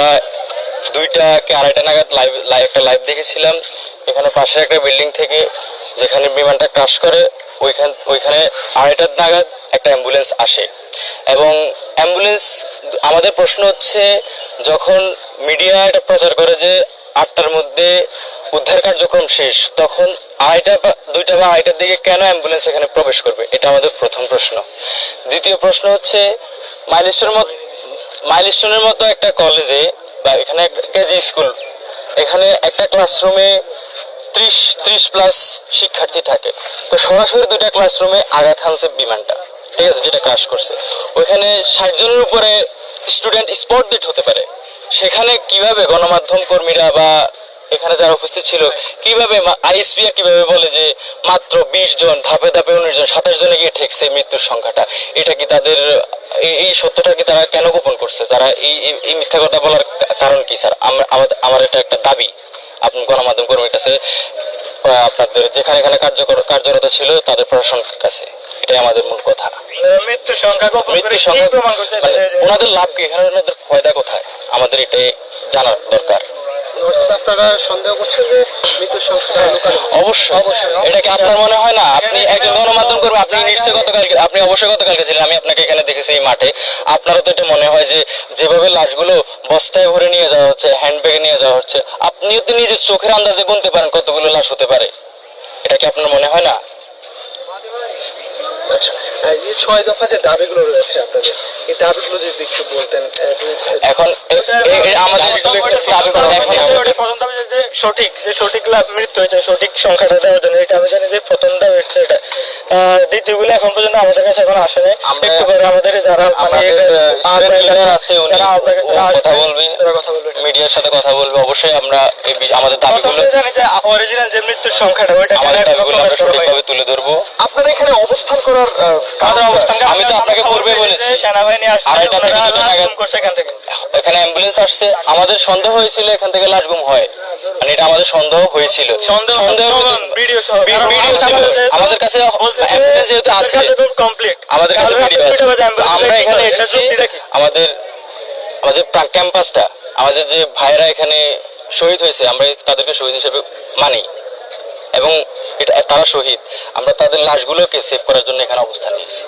আমরা দুইটাকে আড়াইটা নাগাদ লাইভ একটা লাইভ দেখেছিলাম। এখানে পাশে একটা বিল্ডিং থেকে যেখানে বিমানটা ক্রাশ করে, ওইখান, ওইখানে আড়াইটার নাগাদ একটা অ্যাম্বুলেন্স আসে। এবং অ্যাম্বুলেন্স আমাদের প্রশ্ন হচ্ছে, যখন মিডিয়া এটা প্রচার করে যে আটটার মধ্যে উদ্ধার কার্যক্রম শেষ, তখন আড়াইটা বা, দুইটা বা আড়াইটার দিকে কেন অ্যাম্বুলেন্স এখানে প্রবেশ করবে? এটা আমাদের প্রথম প্রশ্ন। দ্বিতীয় প্রশ্ন হচ্ছে মাইলস্টোনের মতো মাইলস্টোনের মতো একটা কলেজে বা এখানে একটা স্কুল, এখানে একটা ক্লাসরুমে ত্রিশ ত্রিশ প্লাস শিক্ষার্থী থাকে। তো সরাসরি দুইটা ক্লাসরুমে আঘাত হানছে বিমানটা, ঠিক আছে, যেটা ক্রাশ করছে। ওইখানে ষাট জনের উপরে স্টুডেন্ট স্পট ডেট হতে পারে। সেখানে কীভাবে গণমাধ্যম কর্মীরা বা এখানে যারা উপস্থিত ছিল কীভাবে আইএসপি কীভাবে বলে যে মাত্র বিশ জন ধাপে ধাপে উনিশ জন সাতাশ জনে গিয়ে ঠেকছে মৃত্যুর সংখ্যাটা? এটা কি তাদের এই- সত্যটা কি তারা কেন গোপন করছে? যারা এই এই- মিথ্যা কথা বলার কারণ কি স্যার? আমার এটা একটা দাবি। আপনি গণমাধ্যম কর্মীর কাছে আপনাদের যেখানে এখানে কার্যকর কার্যরত ছিল তাদের প্রশাসনের কাছে। এটাই আমাদের মূল কথা। মৃত্যু সংখ্যা মৃত্যু সংখ্যা মানে? ওনাদের লাভ কি? এখানে ওনাদের ফায়দা কোথায়? আমাদের এটাই জানার দরকার। আপনারা সন্দেহ করছেন যে মৃত্যুর সংখ্যাটা লুকানো অবশ্যই। এটা কি আপনার মনে হয় না? আপনি একজন গণমাধ্যম কর্মী আপনি নিশ্চয়ই গতকালকে আপনি অবশ্যই গতকালকে ছিলেন আমি আপনাকে এখানে দেখেছি এই মাঠে। আপনারও তো এটা মনে হয় যে যেভাবে লাশগুলো বস্তায় ভরে নিয়ে যাওয়া হচ্ছে হ্যান্ডব্যাগে নিয়ে যাওয়া হচ্ছে আপনিও তো নিজের চোখের আন্দাজে গুনতে পারেন কতগুলো লাশ হতে পারে? এটা কি আপনার মনে হয় না? আচ্ছা। এই ছয় দফা যে দাবিগুলো রয়েছে আপনাদের এই দাবিগুলো যদি একটু বলতেন এখন আমাদের প্রথম দাবি যে- সঠিক যে সঠিক লাভ মৃত্যু হয়েছে সঠিক সংখ্যাটা দেওয়ার জন্য এটা আমি জানি যে প্রথম দাবি হচ্ছে এটা। দ্বিতীয়গুলো এখন পর্যন্ত আমাদের কাছে এখন আসেনি আমরা- একটু আমাদের যারা মানে আছে উনি কথা বলবে মিডিয়ার সাথে কথা বলবে অবশ্যই আমরা আমাদের দাবিগুলো অরিজিনাল যে মৃত্যুর সংখ্যাটা ওইটা আমাদের দাবিগুলো আমরা। সঠিকভাবে তুলে ধরবো। আপনারা এখানে অবস্থান করার আমাদের অবস্থান আমি তো আপনাকে পূর্বে বলেছি। সেনাবাহিনী আসছে আড়াইটা থেকে দুটো নাগাদ- করছে এখান থেকে। এখানে অ্যাম্বুলেন্স আসছে। আমাদের সন্দেহ হয়েছিল এখান থেকে লাশ গুম হয়। মানে এটা আমাদের সন্দেহ হয়েছিল। সন্দেহ বি- ভিডিও ছিল আমাদের কাছে যেহেতু আছে কমপ্লিট আমাদের কাছে ভিডিও আছে। আমরা এখানে এসেছি আমাদের আমাদের ক্যাম্পাসটা আমাদের যে ভাইরা এখানে শহীদ হয়েছে আমরা তাদেরকে শহীদ হিসেবে মানি। এবং এটা তারা শহীদ। আমরা তাদের লাশগুলোকে সেভ করার জন্য এখানে অবস্থান নিয়েছি।